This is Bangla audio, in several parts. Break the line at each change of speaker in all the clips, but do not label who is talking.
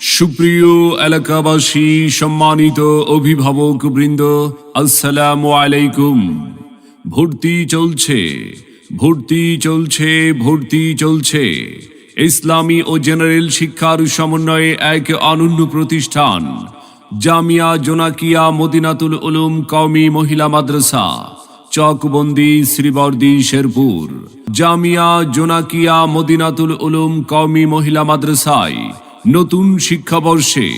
সুপ্রিয় এলাকাবাসী, সম্মানিত অভিভাবক বৃন্দ, আসসালামু আলাইকুম। ভর্তি চলছে ভর্তি চলছে ভর্তি চলছে। ইসলামী ও জেনারেল শিক্ষার সমন্বয়ে এক অনন্য প্রতিষ্ঠান, জামিয়া জোনাকিয়া মদিনাতুল উলুম কওমি মহিলা মাদ্রাসা, চকবন্দি শ্রীবর্দি শেরপুর। জামিয়া জোনাকিয়া মদিনাতুল উলুম কওমি মহিলা মাদ্রাসায় নতুন শিক্ষাবর্ষে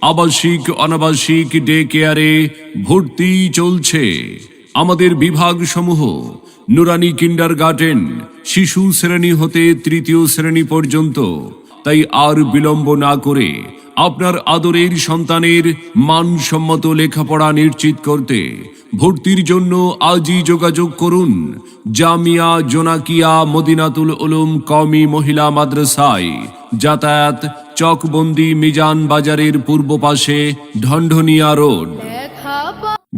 আবাসিক, অনাবাসিক ডে কেয়ারে ভর্তি চলছে। আমাদের বিভাগ সমূহ নুরানি কিন্ডার গার্ডেন শিশু শ্রেণি হতে তৃতীয় শ্রেণি পর্যন্ত। তাই আর বিলম্ব না করে আপনার আদরের সন্তানের মানসম্মত লেখাপড়া নিশ্চিত করতে ভর্তির জন্য আজই যোগাযোগ করুন। জামিয়া জোনাকিয়া মদিনাতুল উলুম কওমি মহিলা মাদ্রাসায়। যাতায়াত চকবন্দি মিজান বাজারের পূর্ব পাশে ঢন্ঢনিয়া রোড।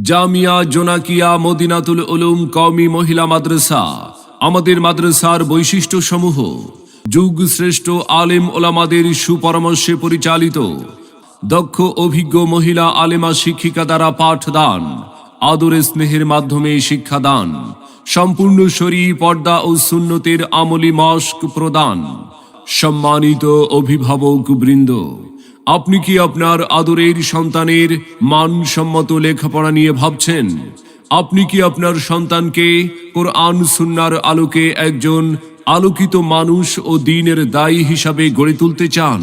জামিয়া জোনাকিয়া মদিনাতুল উলুম কওমি মহিলা মাদ্রাসা। আমাদের মাদ্রাসার বৈশিষ্ট্য সমূহ যুগ শ্রেষ্ঠ আলেম ওলামাদের সুপরামর্শে পরিচালিত, দক্ষ অভিজ্ঞ মহিলা আলেমা শিক্ষিকা দ্বারা পাঠদান, আদরে স্নেহের মাধ্যমে শিক্ষাদান, সম্পূর্ণ শরী পর্দা ও সুন্নতের আমলি মস্ক প্রদান। সম্মানিত অভিভাবক বৃন্দ, আপনি কি আপনার আদরের সন্তানের মানসম্মত লেখাপড়া নিয়ে ভাবছেন? আপনি কি আপনার সন্তানকে কোরআন সুন্নার আলোকে একজন আলোকিত মানুষ ও দিনের দায়ী হিসাবে গড়ে তুলতে চান,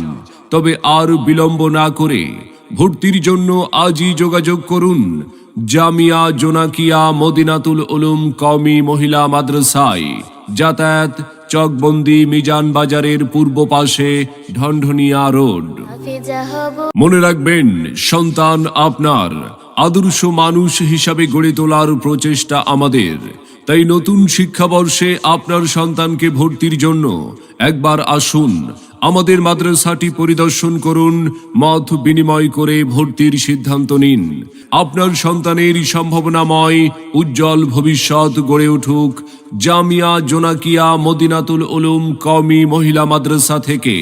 তবে আর বিলম্ব না করে ভর্তির জন্য আজই যোগাযোগ করুন জামিয়া জোনাকিয়া মদিনাতুল উলুম কওমি মহিলা মাদ্রাসায়। যাতায়াত চকবন্দি মিজান বাজারের পূর্ব পাশে ঢন্ঢনিয়া রোড। মনে রাখবেন, সন্তান আপনার, আদর্শ মানুষ হিসাবে গড়ে তোলার প্রচেষ্টা আমাদের। তাই নতুন শিক্ষাবর্ষে আপনার সন্তানকে ভর্তির জন্য একবার আসুন আমাদের মাদ্রাসাটি পরিদর্শন করুন, মত বিনিময় করে ভর্তির সিদ্ধান্ত নিন। আপনার সন্তানের সম্ভাবনাময়, উজ্জ্বল ভবিষ্যৎ গড়ে উঠুক জামিয়া জোনাকিয়া মদিনাতুল উলুম কওমি মহিলা মাদ্রাসা থেকে।